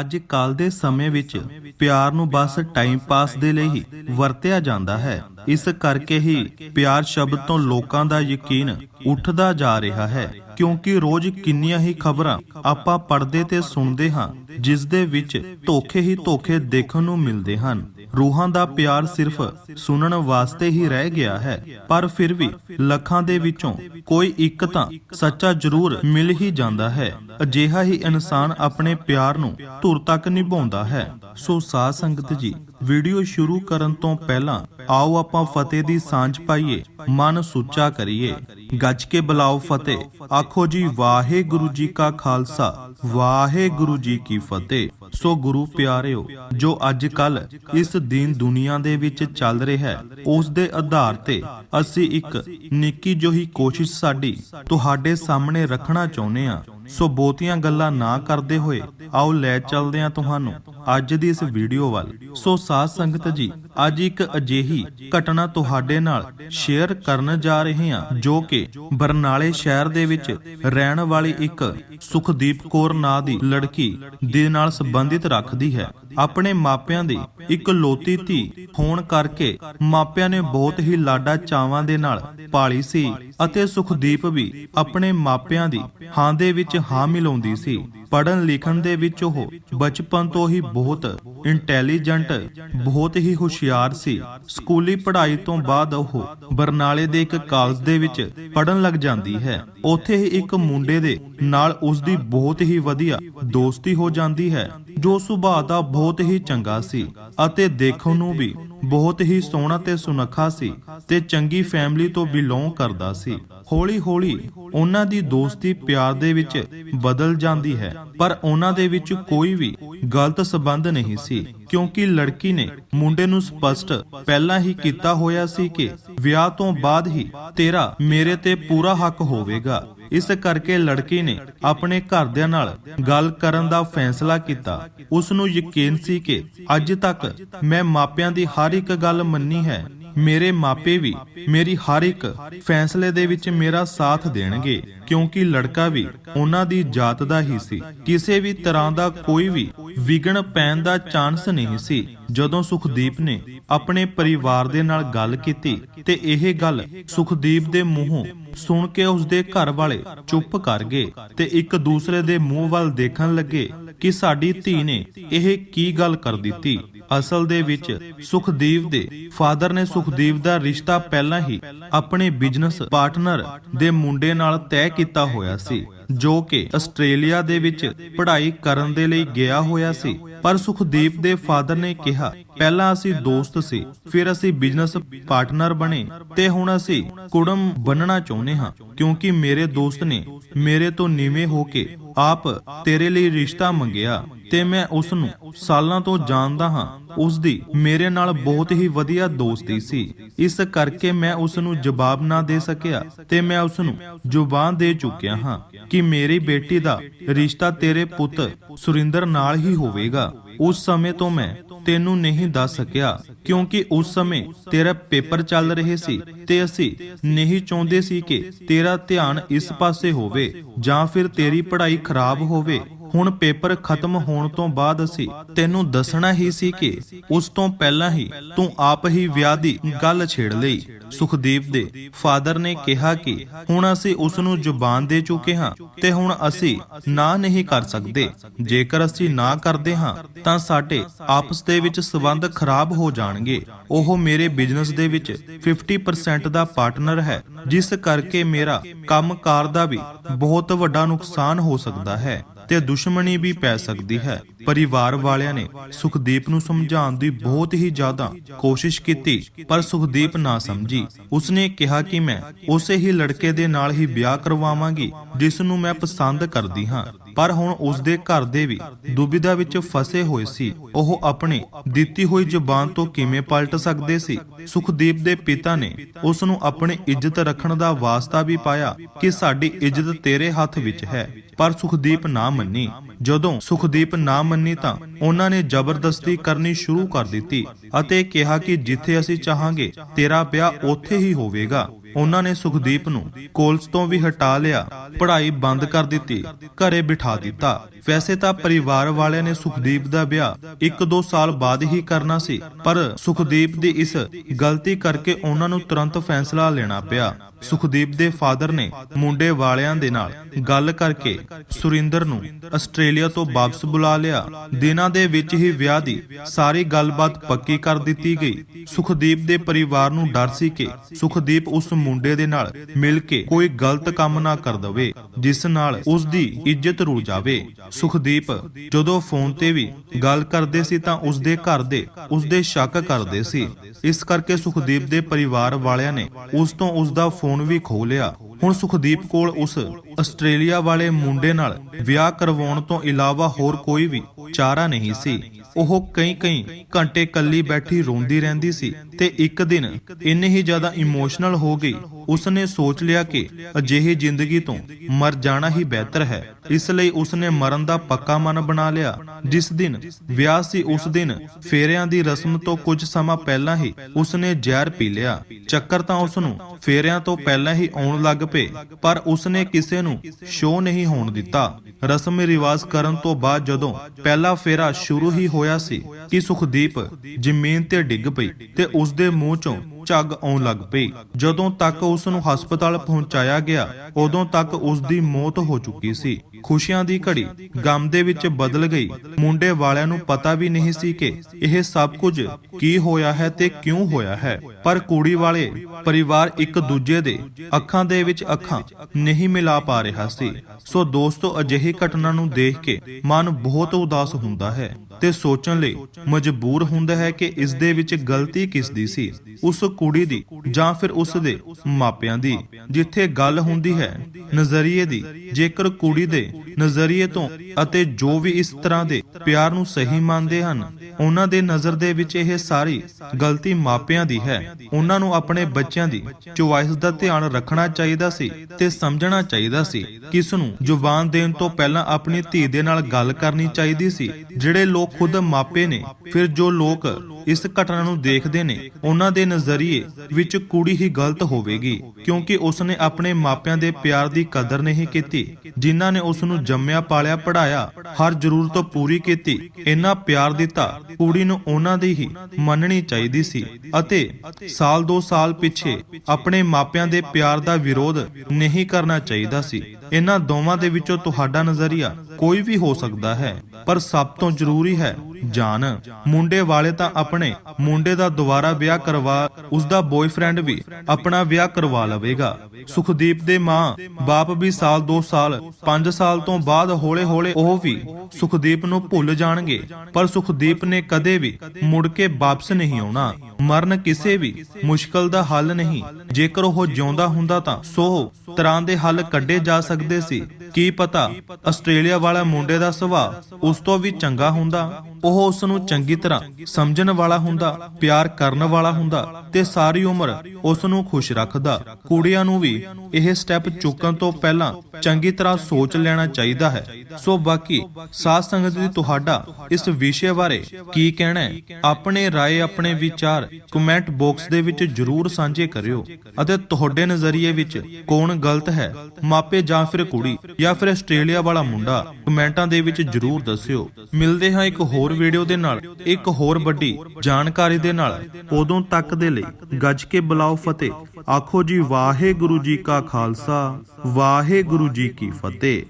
ਅੱਜ ਕੱਲ ਦੇ ਸਮੇਂ ਵਿੱਚ ਪਿਆਰ ਨੂੰ ਬਸ ਟਾਈਮ ਪਾਸ ਦੇ ਲਈ ਹੀ ਵਰਤਿਆ ਜਾਂਦਾ ਹੈ। ਇਸ ਕਰਕੇ ਹੀ ਪਿਆਰ ਸ਼ਬਦ ਤੋਂ ਲੋਕਾਂ ਦਾ ਯਕੀਨ ਉੱਠਦਾ ਜਾ ਰਿਹਾ ਹੈ, ਕਿਉਂਕਿ ਰੋਜ਼ ਕਿੰਨੀਆਂ ਹੀ ਖਬਰਾਂ ਆਪਾਂ ਪੜ੍ਹਦੇ ਤੇ ਸੁਣਦੇ ਹਾਂ, ਜਿਸ ਦੇ ਵਿੱਚ ਧੋਖੇ ਹੀ ਧੋਖੇ ਦੇਖਣ ਨੂੰ ਮਿਲਦੇ ਹਨ। ਰੂਹਾਂ ਦਾ ਪਿਆਰ ਸਿਰਫ ਸੁਣਨ ਵਾਸਤੇ ਹੀ ਰਹਿ ਗਿਆ ਹੈ, ਪਰ ਫਿਰ ਵੀ ਲੱਖਾਂ ਦੇ ਵਿੱਚੋਂ ਕੋਈ ਇੱਕ ਤਾਂ ਸੱਚਾ ਜ਼ਰੂਰ ਮਿਲ ਹੀ ਜਾਂਦਾ ਹੈ। ਅਜਿਹਾ ਹੀ ਇਨਸਾਨ ਆਪਣੇ ਪਿਆਰ ਨੂੰ ਧੁਰ ਤੱਕ ਨਿਭਾਉਂਦਾ ਹੈ। ਸੋ ਸਾਧ ਸੰਗਤ ਜੀ, ਵੀਡੀਓ ਸ਼ੁਰੂ ਕਰਨ ਤੋਂ ਪਹਿਲਾਂ ਆਓ ਆਪਾਂ ਫਤਿਹ ਦੀ ਸਾਂਝ ਪਾਈਏ, ਮਨ ਸੁੱਚਾ ਕਰੀਏ। ਗੱਜ ਕੇ ਬੁਲਾਓ ਫਤਿਹ। ਆਖੋ ਜੀ, ਵਾਹਿਗੁਰੂ ਜੀ ਕਾ ਖਾਲਸਾ, ਵਾਹਿਗੁਰੂ ਜੀ ਕੀ ਫਤਿਹ। ਸੋ ਗੁਰੂ ਪਿਆਰਿਓ, ਜੋ ਅੱਜ ਕੱਲ ਇਸ ਦੀਨ ਦੁਨੀਆ ਦੇ ਵਿੱਚ ਚੱਲ ਰਿਹਾ ਹੈ, ਉਸ ਦੇ ਆਧਾਰ ਤੇ ਅਸੀਂ ਇੱਕ ਨਿੱਕੀ ਜਿਹੀ ਕੋਸ਼ਿਸ਼ ਸਾਡੀ ਤੁਹਾਡੇ ਸਾਹਮਣੇ ਰੱਖਣਾ ਚਾਹੁੰਦੇ ਹਾਂ। ਸੋ ਬਹੁਤੀਆਂ ਗੱਲਾਂ ਨਾ ਕਰਦੇ ਹੋਏ ਆਓ ਲੈ ਚੱਲਦੇ ਹਾਂ ਤੁਹਾਨੂੰ ਅੱਜ ਦੀ ਇਸ ਵੀਡੀਓ ਵੱਲ। ਸੋ ਸਾਧ ਸੰਗਤ ਜੀ, ਅੱਜ ਇੱਕ ਅਜਿਹੀ ਘਟਨਾ ਤੁਹਾਡੇ ਨਾਲ ਸ਼ੇਅਰ ਕਰਨ ਜਾ ਰਹੇ ਹਾਂ, ਜੋ ਕਿ ਬਰਨਾਲੇ ਸ਼ਹਿਰ ਦੇ ਵਿੱਚ ਰਹਿਣ ਵਾਲੀ ਇੱਕ ਸੁਖਦੀਪ ਕੌਰ ਨਾਂ ਦੀ ਲੜਕੀ ਦੇ ਨਾਲ ਸੰਬੰਧ ਸੰਬੰਧਿਤ ਰੱਖਦੀ ਹੈ। ਆਪਣੇ ਮਾਪਿਆਂ ਦੀ ਇੱਕ ਲੋਤੀ ਧੀ ਹੋਣ ਕਰਕੇ ਮਾਪਿਆਂ ਨੇ ਬਹੁਤ ਹੀ ਲਾਡਾ ਚਾਵਾਂ ਦੇ ਨਾਲ ਪਾਲੀ ਸੀ ਅਤੇ ਸੁਖਦੀਪ ਵੀ ਆਪਣੇ ਮਾਪਿਆਂ ਦੀ ਹਾਂ ਦੇ ਵਿੱਚ ਹਾਂ ਮਿਲਾਉਂਦੀ ਸੀ। ਪੜਨ ਲਿਖਣ ਦੇ ਵਿੱਚ ਉਹ ਬਚਪਨ ਤੋਂ ਹੀ ਬਹੁਤ ਇੰਟੈਲੀਜੈਂਟ ਬਹੁਤ ਹੀ ਹੁਸ਼ਿਆਰ ਸੀ। ਸਕੂਲੀ ਪੜ੍ਹਾਈ ਤੋਂ ਬਾਅਦ ਉਹ ਬਰਨਾਲੇ ਦੇ ਇੱਕ ਕਾਲਜ ਦੇ ਵਿੱਚ ਪੜਨ ਲੱਗ ਜਾਂਦੀ ਹੈ। ਉੱਥੇ ਹੀ ਇੱਕ ਮੁੰਡੇ ਦੇ ਨਾਲ ਉਸ ਦੀ ਬਹੁਤ ਹੀ ਵਧੀਆ ਦੋਸਤੀ ਹੋ ਜਾਂਦੀ ਹੈ, ਜੋ ਸੁਭਾਅ ਦਾ ਬਹੁਤ ਹੀ ਚੰਗਾ ਸੀ ਅਤੇ ਦੇਖਣ ਨੂੰ ਵੀ ਬਹੁਤ ਹੀ ਸੋਹਣਾ ਤੇ ਸੁਨੱਖਾ ਸੀ ਤੇ ਚੰਗੀ ਫੈਮਿਲੀ ਤੋਂ ਬਿਲੋਂਗ ਕਰਦਾ ਸੀ। ਹੌਲੀ ਹੌਲੀ ਉਹਨਾਂ ਦੀ ਦੋਸਤੀ ਪਿਆਰ ਦੇ ਵਿੱਚ ਬਦਲ ਜਾਂਦੀ ਹੈ, ਪਰ ਉਹਨਾਂ ਦੇ ਵਿੱਚ ਕੋਈ ਵੀ ਗਲਤ ਸਬੰਧ ਨਹੀਂ ਸੀ, ਕਿਉਂਕਿ ਲੜਕੀ ਨੇ ਮੁੰਡੇ ਨੂੰ ਸਪਸ਼ਟ ਪਹਿਲਾਂ ਹੀ ਕੀਤਾ ਹੋਇਆ ਸੀ ਕਿ ਵਿਆਹ ਤੋਂ ਬਾਅਦ ਹੀ ਤੇਰਾ ਮੇਰੇ ਤੇ ਪੂਰਾ ਹੱਕ ਹੋਵੇਗਾ। ਇਸ ਕਰਕੇ ਲੜਕੀ ਨੇ ਆਪਣੇ ਘਰਦਿਆਂ ਨਾਲ ਗੱਲ ਕਰਨ ਦਾ ਫੈਸਲਾ ਕੀਤਾ। ਉਸ ਨੂੰ ਯਕੀਨ ਸੀ ਕਿ ਅੱਜ ਤੱਕ ਮੈਂ ਮਾਪਿਆਂ ਦੀ ਹਰ ਇੱਕ ਗੱਲ ਮੰਨੀ ਹੈ। ਮੇਰੇ ਮਾਪੇ ਵੀ, ਮੇਰੀ ਹਰ ਇੱਕ ਫੈਸਲੇ ਦੇ ਵਿੱਚ ਮੇਰਾ ਸਾਥ ਦੇਣਗੇ, ਕਿਉਂਕਿ ਲੜਕਾ ਵੀ ਉਹਨਾਂ ਦੀ ਜਾਤ ਦਾ ਹੀ ਸੀ। ਕਿਸੇ ਵੀ ਤਰ੍ਹਾਂ ਦਾ ਕੋਈ ਵੀ ਵਿਗਣ ਪੈਣ ਦਾ ਚਾਂਸ ਨਹੀਂ ਸੀ। ਜਦੋਂ ਸੁਖਦੀਪ ਨੇ ਆਪਣੇ ਪਰਿਵਾਰ ਦੇ ਨਾਲ ਗੱਲ ਕੀਤੀ ਤੇ ਇਹ ਗੱਲ ਸੁਖਦੀਪ ਦੇ ਮੂੰਹੋਂ ਸੁਣ ਕੇ ਉਸਦੇ ਘਰ ਵਾਲੇ ਚੁੱਪ ਕਰ ਗਏ ਤੇ ਇੱਕ ਦੂਸਰੇ ਦੇ ਮੂੰਹ ਵੱਲ ਦੇਖਣ ਲੱਗੇ ਕਿ ਸਾਡੀ ਧੀ ਨੇ ਇਹ ਕੀ ਗੱਲ ਕਰ ਦਿੱਤੀ। ਅਸਲ ਦੇ ਵਿੱਚ ਸੁਖਦੀਪ ਦੇ ਫਾਦਰ ਨੇ ਸੁਖਦੀਪ ਦਾ ਰਿਸ਼ਤਾ ਪਹਿਲਾਂ ਹੀ ਆਪਣੇ ਬਿਜ਼ਨਸ ਪਾਰਟਨਰ ਦੇ ਮੁੰਡੇ ਨਾਲ ਤੈਅ ਕੀਤਾ ਹੋਇਆ ਸੀ, ਜੋ ਕਿ ਆਸਟ੍ਰੇਲੀਆ ਦੇ ਵਿੱਚ ਪੜ੍ਹਾਈ ਕਰਨ ਦੇ ਲਈ ਗਿਆ ਹੋਇਆ ਸੀ। ਪਰ ਸੁਖਦੀਪ ਦੇ ਫਾਦਰ ਨੇ ਕਿਹਾ, ਪਹਿਲਾਂ ਅਸੀਂ ਦੋਸਤ ਸੀ, ਫਿਰ ਅਸੀਂ ਬਿਜ਼ਨਸ ਪਾਰਟਨਰ ਬਣੇ ਤੇ ਹੁਣ ਅਸੀਂ ਕੁੜਮ ਬਣਨਾ ਚਾਹੁੰਦੇ ਹਾਂ, ਕਿਉਂਕਿ ਮੇਰੇ ਦੋਸਤ ਨੇ ਮੇਰੇ ਤੋਂ ਨੀਵੇਂ ਹੋ ਕੇ ਆਪ ਤੇਰੇ ਲਈ ਰਿਸ਼ਤਾ ਮੰਗਿਆ। ਤੇ ਮੈਂ ਉਸ ਨੂੰ ਸਾਲਾਂ ਤੋਂ ਜਾਣਦਾ ਹਾਂ। ਉਸ ਦੀ ਮੇਰੇ ਨਾਲ ਬਹੁਤ ਹੀ ਵਧੀਆ ਦੋਸਤੀ ਸੀ। ਇਸ ਕਰਕੇ ਮੈਂ ਉਸ ਨੂੰ ਜਵਾਬ ਨਾ ਦੇ ਸਕਿਆ ਤੇ ਮੈਂ ਉਸ ਨੂੰ ਜ਼ੁਬਾਨ ਦੇ ਚੁੱਕਿਆ ਹਾਂ ਕਿ ਮੇਰੀ ਬੇਟੀ ਦਾ ਰਿਸ਼ਤਾ ਤੇਰੇ ਪੁੱਤ ਸੁਰਿੰਦਰ ਨਾਲ ਹੀ ਹੋਵੇਗਾ। ਉਸ ਸਮੇਂ ਤੋਂ ਮੈਂ ਤੈਨੂੰ ਨਹੀਂ ਦੱਸ ਸਕਿਆ ਕਿਉਂਕਿ ਉਸ ਸਮੇਂ ਤੇਰਾ ਪੇਪਰ ਚੱਲ ਰਹੇ ਸੀ ਤੇ ਅਸੀਂ ਨਹੀਂ ਚਾਹੁੰਦੇ ਸੀ ਕਿ ਤੇਰਾ ਧਿਆਨ ਇਸ ਪਾਸੇ ਹੋਵੇ ਜਾਂ ਫਿਰ ਤੇਰੀ ਪੜ੍ਹਾਈ ਖਰਾਬ ਹੋਵੇ। ਹੁਣ ਪੇਪਰ ਖਤਮ ਹੋਣ ਤੋਂ ਬਾਅਦ ਅਸੀਂ ਤੈਨੂੰ ਦੱਸਣਾ ਹੀ ਸੀ ਕਿ ਉਸ ਤੋਂ ਪਹਿਲਾਂ ਹੀ ਤੂੰ ਆਪ ਹੀ ਵਿਆਹ ਦੀ ਗੱਲ ਛੇੜ ਲਈ। ਸੁਖਦੀਪ ਦੇ ਫਾਦਰ ਨੇ ਕਿਹਾ ਕਿ ਹੁਣ ਅਸੀਂ ਉਸ ਨੂੰ ਜ਼ੁਬਾਨ ਦੇ ਚੁੱਕੇ ਹਾਂ ਤੇ ਹੁਣ ਅਸੀਂ ਨਾ ਨਹੀਂ ਕਰ ਸਕਦੇ। ਜੇਕਰ ਅਸੀਂ ਨਾ ਕਰਦੇ ਹਾਂ, ਤਾਂ ਸਾਡੇ ਆਪਸ ਦੇ ਵਿੱਚ ਸਬੰਧ ਖਰਾਬ ਹੋ ਜਾਣਗੇ। ਉਹ ਮੇਰੇ ਬਿਜ਼ਨਸ ਦੇ ਵਿੱਚ 50% ਦਾ ਪਾਰਟਨਰ ਹੈ, ਜਿਸ ਕਰਕੇ ਮੇਰਾ ਕੰਮਕਾਰ ਦਾ ਵੀ ਬਹੁਤ ਵੱਡਾ ਨੁਕਸਾਨ ਹੋ ਸਕਦਾ ਹੈ। ਤੇ ਦੁਸ਼ਮਣੀ ਵੀ ਪੈ ਸਕਦੀ ਹੈ। ਪਰਿਵਾਰ ਵਾਲਿਆਂ ਨੇ ਸੁਖਦੀਪ ਨੂੰ ਸਮਝਾਉਣ ਦੀ ਬਹੁਤ ਹੀ ਜ਼ਿਆਦਾ ਕੋਸ਼ਿਸ਼ ਕੀਤੀ, ਪਰ ਸੁਖਦੀਪ ਨਾ ਸਮਝੀ। ਉਸਨੇ ਕਿਹਾ ਕਿ ਮੈਂ ਉਸੇ ਹੀ ਲੜਕੇ ਦੇ ਨਾਲ ਹੀ ਵਿਆਹ ਕਰਵਾਵਾਂਗੀ, ਜਿਸ ਨੂੰ ਮੈਂ ਪਸੰਦ ਕਰਦੀ ਹਾਂ। ਪਰ ਹੁਣ ਉਸਦੇ ਘਰ ਦੇ ਵੀ ਦੁਬਿਧਾ ਵਿੱਚ ਫਸੇ ਹੋਏ ਸੀ। ਉਹ ਆਪਣੀ ਦਿੱਤੀ ਹੋਈ ਜ਼ੁਬਾਨ ਤੋਂ ਕਿਵੇਂ ਪਲਟ ਸਕਦੇ ਸੀ? ਸੁਖਦੀਪ ਦੇ ਪਿਤਾ ਨੇ ਉਸ ਨੂੰ ਆਪਣੀ ਇੱਜ਼ਤ ਰੱਖਣ ਦਾ ਵਾਸਤਾ ਵੀ ਪਾਇਆ ਕਿ ਸਾਡੀ ਇੱਜ਼ਤ ਤੇਰੇ ਹੱਥ ਵਿੱਚ ਹੈ। ਪਰ ਸੁਖਦੀਪ ਨਾ ਮੰਨੀ। ਜਦੋਂ ਸੁਖਦੀਪ ਨਾ ਮੰਨੀ ਤਾਂ ਉਹਨਾਂ ਨੇ ਜ਼ਬਰਦਸਤੀ ਕਰਨੀ ਸ਼ੁਰੂ ਕਰ ਦਿੱਤੀ ਅਤੇ ਕਿਹਾ ਕਿ ਜਿੱਥੇ ਅਸੀਂ ਚਾਹਾਂਗੇ ਤੇਰਾ ਵਿਆਹ ਉੱਥੇ ਹੀ ਹੋਵੇਗਾ। ਉਹਨਾਂ ਨੇ ਸੁਖਦੀਪ ਨੂੰ ਕੋਲਸ ਤੋਂ ਵੀ ਹਟਾ ਲਿਆ। ਪੜ੍ਹਾਈ ਬੰਦ ਕਰ ਦਿੱਤੀ। ਘਰੇ ਬਿਠਾ ਦਿੱਤਾ। ਵੈਸੇ ਤਾਂ ਪਰਿਵਾਰ ਵਾਲਿਆਂ ਨੇ ਸੁਖਦੀਪ ਦਾ ਵਿਆਹ 1-2 ਸਾਲ ਬਾਅਦ ਹੀ ਕਰਨਾ ਸੀ, ਪਰ ਸੁਖਦੀਪ ਦੀ ਇਸ ਗਲਤੀ ਕਰਕੇ ਉਹਨਾਂ ਨੂੰ ਤੁਰੰਤ ਫੈਸਲਾ ਲੈਣਾ ਪਿਆ। ਸੁਖਦੀਪ ਦੇ ਫਾਦਰ ਨੇ ਮੁੰਡੇ ਵਾਲਿਆਂ ਦੇ ਨਾਲ ਗੱਲ ਕਰਕੇ ਸੁਰਿੰਦਰ ਨੂੰ ਆਸਟ੍ਰੇਲੀਆ ਤੋਂ ਵਾਪਸ ਬੁਲਾ ਲਿਆ। ਦਿਨਾਂ ਦੇ ਵਿੱਚ ਹੀ ਵਿਆਹ ਦੀ ਸਾਰੀ ਗੱਲਬਾਤ ਪੱਕੀ ਕਰ ਦਿੱਤੀ ਗਈ। ਸੁਖਦੀਪ ਦੇ ਪਰਿਵਾਰ ਨੂੰ ਡਰ ਸੀ ਕਿ ਸੁਖਦੀਪ ਉਸ ਮੁੰਡੇ ਦੇ ਨਾਲ ਮਿਲ ਕੇ ਕੋਈ ਗਲਤ ਕੰਮ ਨਾ ਕਰ ਦਵੇ, ਜਿਸ ਨਾਲ ਉਸ ਦੀ ਇੱਜ਼ਤ ਰੁਲ ਜਾਵੇ। ਸੁਖਦੀਪ, ਜਦੋਂ ਫੋਨ ਤੇ ਵੀ ਗੱਲ ਕਰਦੇ ਸੀ ਤਾਂ ਉਸ ਦੇ ਘਰ ਦੇ ਉਸ ਦੇ ਸ਼ੱਕ ਕਰਦੇ ਸੀ। ਇਸ ਕਰਕੇ ਸੁਖਦੀਪ ਦੇ ਪਰਿਵਾਰ ਵਾਲਿਆਂ ਨੇ ਉਸ ਤੋਂ ਉਸ ਦਾ ਫੋਨ ਵੀ ਖੋ ਲਿਆ। ਹੁਣ ਸੁਖਦੀਪ ਕੋਲ ਉਸ ਆਸਟ੍ਰੇਲੀਆ ਵਾਲੇ ਮੁੰਡੇ ਨਾਲ ਵਿਆਹ ਕਰਵਾਉਣ ਤੋਂ ਇਲਾਵਾ ਹੋਰ ਕੋਈ ਵੀ ਚਾਰਾ ਨਹੀਂ ਸੀ। ਉਹ ਕਈ ਕਈ ਘੰਟੇ ਕੱਲੀ ਬੈਠੀ ਰੋਂਦੀ ਰਹਿੰਦੀ ਸੀ। ਤੇ ਇੱਕ ਦਿਨ ਇੰਨੇ ਹੀ ਜ਼ਿਆਦਾ ਇਮੋਸ਼ਨਲ ਹੋ ਗਈ। ਉਸਨੇ ਸੋਚ ਲਿਆ ਕਿ ਅਜਿਹੀ ਜ਼ਿੰਦਗੀ ਤੋਂ ਮਰ ਜਾਣਾ ਹੀ ਬਿਹਤਰ ਹੈ। ਇਸ ਲਈ ਉਸਨੇ ਮਰਨ ਦਾ ਪੱਕਾ ਮਨ ਬਣਾ ਲਿਆ। ਜਿਸ ਦਿਨ ਵਿਆਹ ਸੀ, ਉਸ ਦਿਨ ਫੇਰਿਆਂ ਦੀ ਰਸਮ ਤੋਂ ਕੁਝ ਸਮਾਂ ਪਹਿਲਾਂ ਹੀ ਉਸਨੇ ਜ਼ਹਿਰ ਪੀ ਲਿਆ। ਚੱਕਰ ਤਾਂ ਉਸ ਨੂੰ ਫੇਰਿਆਂ ਤੋਂ ਪਹਿਲਾਂ ਹੀ ਆਉਣ ਲੱਗ ਪਏ, ਪਰ ਉਸਨੇ ਕਿਸੇ ਨੂੰ ਸ਼ੋਅ ਨਹੀਂ ਹੋਣ ਦਿੱਤਾ। ਰਸਮ ਰਿਵਾਜ ਕਰਨ ਤੋਂ ਬਾਅਦ ਜਦੋਂ ਪਹਿਲਾ ਫੇਰਾ ਸ਼ੁਰੂ ਹੀ ਹੋਇਆ ਸੀ ਕਿ ਸੁਖਦੀਪ ਜ਼ਮੀਨ ਤੇ ਡਿੱਗ ਪਈ ਤੇ ਉਸ ਦੇ ਮੂੰਹ ਚੋਂ ਝੱਗ ਆਉਣ ਲੱਗ ਪਈ। ਜਦੋਂ ਤੱਕ ਉਸ ਨੂੰ ਹਸਪਤਾਲ ਪਹੁੰਚਾਇਆ ਗਿਆ, ਉਦੋਂ ਤੱਕ ਉਸ ਦੀ ਮੌਤ ਹੋ ਚੁੱਕੀ ਸੀ। ਖੁਸ਼ੀਆਂ ਦੀ ਘੜੀ ਗਮ ਦੇ ਵਿੱਚ ਬਦਲ ਗਈ। ਮੁੰਡੇ ਵਾਲਿਆਂ ਨੂੰ ਪਤਾ ਵੀ ਨਹੀਂ ਸੀ ਕਿ ਇਹ ਸਭ ਕੁਝ ਕੀ ਹੋਇਆ ਹੈ ਤੇ ਕਿਉਂ ਹੋਇਆ ਹੈ। ਪਰ ਕੁੜੀ ਵਾਲੇ ਪਰਿਵਾਰ ਇੱਕ ਦੂਜੇ ਦੇ ਅੱਖਾਂ ਦੇ ਵਿੱਚ ਅੱਖਾਂ ਨਹੀਂ ਮਿਲਾ ਪਾ ਰਿਹਾ ਸੀ। ਸੋ ਦੋਸਤੋ, ਅਜਿਹੀ ਘਟਨਾ ਨੂੰ ਦੇਖ ਕੇ ਮਨ ਬਹੁਤ ਉਦਾਸ ਹੁੰਦਾ ਹੈ ਤੇ ਸੋਚਣ ਲਈ ਮਜਬੂਰ ਹੁੰਦਾ ਹੈ ਕਿ ਇਸ ਦੇ ਵਿੱਚ ਗਲਤੀ ਕਿਸ ਦੀ ਸੀ, ਉਸ ਕੁੜੀ ਦੀ ਜਾਂ ਫਿਰ ਉਸ ਦੇ ਮਾਪਿਆਂ ਦੀ। ਜਿੱਥੇ ਗੱਲ ਹੁੰਦੀ ਹੈ ਨਜ਼ਰੀਏ ਦੀ, ਜੇਕਰ ਕੁੜੀ ਦੇ ਨਜ਼ਰੀਏ ਤੋਂ ਅਤੇ ਜੋ ਵੀ ਇਸ ਤਰ੍ਹਾਂ ਦੇ ਪਿਆਰ ਨੂੰ ਸਹੀ ਮੰਨਦੇ ਹਨ, ਉਹਨਾਂ ਦੇ ਨਜ਼ਰ ਦੇ ਵਿੱਚ ਇਹ ਸਾਰੀ ਗਲਤੀ ਮਾਪਿਆਂ ਦੀ ਹੈ। ਉਹਨਾਂ ਨੂੰ ਆਪਣੇ ਬੱਚਿਆਂ ਦੀ ਚੁਆਇਸ ਦਾ ਧਿਆਨ ਰੱਖਣਾ ਚਾਹੀਦਾ ਸੀ ਤੇ ਸਮਝਣਾ ਚਾਹੀਦਾ ਸੀ। ਕਿ ਨੂੰ ਜ਼ੁਬਾਨ ਦੇਣ ਤੋਂ ਪਹਿਲਾਂ ਆਪਣੀ ਧੀ ਦੇ ਨਾਲ ਗੱਲ ਕਰਨੀ ਚਾਹੀਦੀ ਸੀ। ਜਿਹੜੇ ਲੋਕ ਖੁਦ ਮਾਪੇ ਨੇ, ਫਿਰ ਜੋ ਲੋਕ ਇਸ ਘਟਨਾ ਨੂੰ ਦੇਖਦੇ ਨੇ, ਉਹਨਾਂ ਦੇ ਨਜ਼ਰੀਏ ਵਿੱਚ ਕੁੜੀ ਹੀ ਗਲਤ ਹੋਵੇਗੀ, ਕਿਉਂਕਿ ਉਸਨੇ ਆਪਣੇ ਮਾਪਿਆਂ ਦੇ ਪਿਆਰ ਦੀ ਕਦਰ ਨਹੀਂ ਕੀਤੀ, ਜਿਨ੍ਹਾਂ ਨੇ ਉਸ ਨੂੰ ਜੰਮਿਆ, ਪਾਲਿਆ ਪੜਾਇਆ ਹਰ ਜ਼ਰੂਰਤ ਪੂਰੀ ਕੀਤੀ, ਇੰਨਾ ਪਿਆਰ ਦਿੱਤਾ, ਕੁੜੀ ਨੂੰ ਉਹਨਾਂ ਦੀ ਹੀ ਮੰਨਣੀ ਚਾਹੀਦੀ ਸੀ ਅਤੇ ਸਾਲ ਦੋ ਸਾਲ ਪਿੱਛੇ ਆਪਣੇ ਮਾਪਿਆਂ ਦੇ ਪਿਆਰ ਦਾ ਵਿਰੋਧ ਨਹੀਂ ਕਰਨਾ ਚਾਹੀਦਾ ਸੀ। ਇਹਨਾਂ ਦੋਵਾਂ ਦੇ ਵਿੱਚੋਂ ਤੁਹਾਡਾ ਨਜ਼ਰੀਆ ਕੋਈ ਵੀ ਹੋ ਸਕਦਾ ਹੈ। ਪਰ ਸਭ ਤੋਂ ਜ਼ਰੂਰੀ ਹੈ ਜਾਨ। ਮੁੰਡੇ ਵਾਲੇ ਤਾਂ ਆਪਣੇ, ਮੁੰਡੇ ਦਾ ਦੁਬਾਰਾ ਵਿਆਹ ਕਰਵਾ ਉਸ ਦਾ ਬॉयਫ੍ਰੈਂਡ ਵੀ ਆਪਣਾ ਵਿਆਹ ਕਰਵਾ ਲਵੇਗਾ। ਸੁਖਦੀਪ ਦੇ ਮਾਂ, ਬਾਪ ਵੀ ਸਾਲ 2 ਸਾਲ 5 ਸਾਲ ਤੋਂ ਬਾਅਦ ਹੌਲੇ-ਹੌਲੇ ਉਹ ਵੀ ਸੁਖਦੀਪ ਨੂੰ ਭੁੱਲ ਜਾਣਗੇ। ਪਰ ਸੁਖਦੀਪ ਨੇ ਕਦੇ ਵੀ ਮੁੜ ਕੇ ਵਾਪਸ ਨਹੀਂ ਆਉਣਾ। ਮਰਨ ਕਿਸੇ ਵੀ ਮੁਸ਼ਕਲ ਦਾ ਹੱਲ ਨਹੀਂ। ਜੇਕਰ ਉਹ ਜਿਉਂਦਾ ਹੁੰਦਾ ਤਾਂ ਸੋ ਤਰ੍ਹਾਂ ਦੇ ਹੱਲ ਕੱਢੇ ਜਾ ਸਕਦੇ ਸੀ। ਕੀ ਪਤਾ ਆਸਟ੍ਰੇਲੀਆ ਵਾਲਾ ਮੁੰਡੇ ਦਾ ਸੁਭਾਅ ਉਸ ਤੋਂ ਵੀ ਚੰਗਾ ਹੁੰਦਾ। ਉਹ ਉਸ ਨੂੰ ਚੰਗੀ ਤਰ੍ਹਾਂ ਸਮਝਣ ਵਾਲਾ ਹੁੰਦਾ ਪਿਆਰ ਕਰਨ ਵਾਲਾ ਹੁੰਦਾ ਤੇ ਸਾਰੀ ਉਮਰ ਉਸ ਨੂੰ ਖੁਸ਼ ਰੱਖਦਾ ਕੁੜੀਆਂ ਨੂੰ ਵੀ ਇਹ ਸਟੈਪ ਚੁੱਕਣ ਤੋਂ ਪਹਿਲਾਂ ਚੰਗੀ ਤਰ੍ਹਾਂ ਸੋਚ ਲੈਣਾ ਚਾਹੀਦਾ ਹੈ ਸੋ ਬਾਕੀ ਸਾਧ ਸੰਗਤ ਦੀ ਤੁਹਾਡਾ ਇਸ ਵਿਸ਼ੇ ਬਾਰੇ ਕੀ ਕਹਿਣਾ ਹੈ ਆਪਣੇ رائے ਆਪਣੇ ਵਿਚਾਰ ਕਮੈਂਟ ਬਾਕਸ ਦੇ ਵਿੱਚ ਜਰੂਰ ਸਾਂਝੇ ਕਰਿਓ ਅਤੇ ਤੁਹਾਡੇ ਨਜ਼ਰੀਏ ਵਿੱਚ ਕੌਣ ਗਲਤ ਹੈ ਮਾਪੇ ਜਾਂ ਫਿਰ ਕੁੜੀ ਜਾਂ ਫਿਰ ਆਸਟ੍ਰੇਲੀਆ ਵਾਲਾ ਮੁੰਡਾ ਕਮੈਂਟਾਂ ਦੇ ਵਿੱਚ ਜਰੂਰ ਦੱਸਿਓ ਮਿਲਦੇ ਹਾਂ ਇੱਕ ਹੋਰ ਵੀਡੀਓ ਦੇ ਨਾਲ, ਇੱਕ ਹੋਰ ਵੱਡੀ ਜਾਣਕਾਰੀ ਦੇ ਨਾਲ, ਉਦੋਂ ਤੱਕ ਦੇ ਲਈ ਗੱਜ ਕੇ ਬੁਲਾਓ ਫਤਿਹ। ਆਖੋ ਜੀ, ਵਾਹਿਗੁਰੂ ਜੀ ਕਾ ਖਾਲਸਾ, ਵਾਹਿਗੁਰੂ ਜੀ ਕੀ ਫਤਿਹ।